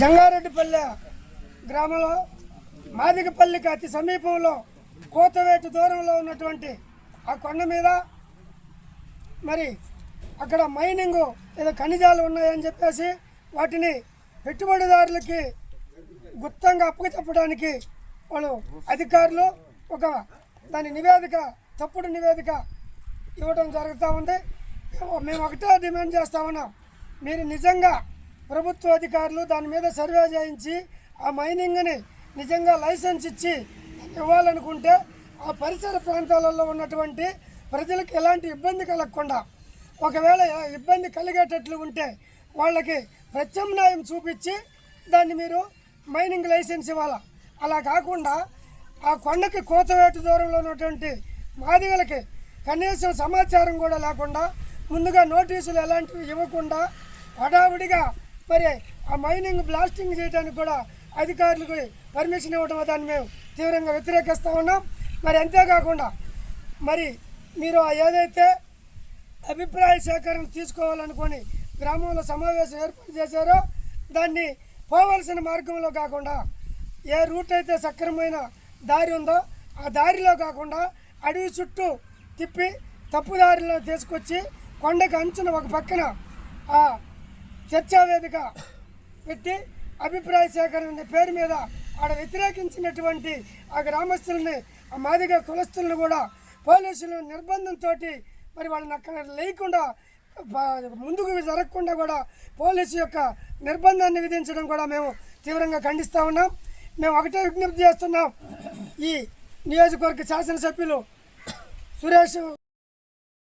జంగారెడ్డిపల్లె గ్రామంలో మాదిగపల్లికి అతి సమీపంలో కోతవేటు దూరంలో ఉన్నటువంటి ఆ కొండ మీద మరి అక్కడ మైనింగ్ ఏదో ఖనిజాలు ఉన్నాయని చెప్పేసి వాటిని పెట్టుబడిదారులకి గుప్తంగా అప్పచెప్పడానికి వాళ్ళు అధికారులు ఒక దాని నివేదిక తప్పుడు నివేదిక ఇవ్వడం జరుగుతూ ఉంది. మేము ఒకటే డిమాండ్ చేస్తా ఉన్నాం. మీరు నిజంగా ప్రభుత్వ అధికారులు దాని మీద సర్వే చేయించి ఆ మైనింగ్ని నిజంగా లైసెన్స్ ఇచ్చి ఇవ్వాలనుకుంటే ఆ పరిసర ప్రాంతాలలో ఉన్నటువంటి ప్రజలకు ఎలాంటి ఇబ్బంది కలగకుండా ఒకవేళ ఇబ్బంది కలిగేటట్లు ఉంటే వాళ్ళకి ప్రత్యామ్నాయం చూపించి దాన్ని మీరు మైనింగ్ లైసెన్స్ ఇవ్వాలి? అలా కాకుండా ఆ కొండకి కోతవేటు దూరంలో ఉన్నటువంటి మాదిగలకి కనీసం సమాచారం కూడా లేకుండా ముందుగా నోటీసులు ఎలాంటివి ఇవ్వకుండా హడావుడిగా మరి ఆ మైనింగ్ బ్లాస్టింగ్ చేయడానికి కూడా అధికారులకు పర్మిషన్ ఇవ్వడం దాన్ని మేము తీవ్రంగా వ్యతిరేకిస్తూ ఉన్నాం. మరి అంతేకాకుండా మరి మీరు ఆ ఏదైతే అభిప్రాయ సేకరణ తీసుకోవాలనుకొని గ్రామంలో సమావేశం ఏర్పాటు చేశారో దాన్ని పోవలసిన మార్గంలో కాకుండా ఏ రూట్ అయితే సక్రమైన దారి ఉందో ఆ దారిలో కాకుండా అడవి చుట్టూ తిప్పి తప్పు దారిలో తీసుకొచ్చి కొండకు అంచున ఒక పక్కన చర్చావేదిక చర్చా వేదిక పెట్టి అభిప్రాయ సేకరణ అనే పేరు మీద ఆడ వ్యతిరేకించినటువంటి ఆ గ్రామస్తులని ఆ మాదిగ కులస్తులను కూడా పోలీసులు నిర్బంధంతో మరి వాళ్ళని అక్కడ లేకుండా ముందుకు జరగకుండా కూడా పోలీసు యొక్క నిర్బంధాన్ని విధించడం కూడా మేము తీవ్రంగా ఖండిస్తూ ఉన్నాం. మేము ఒకటే విజ్ఞప్తి చేస్తున్నాం. ఈ నియోజకవర్గ శాసనసభ్యులు సురేష్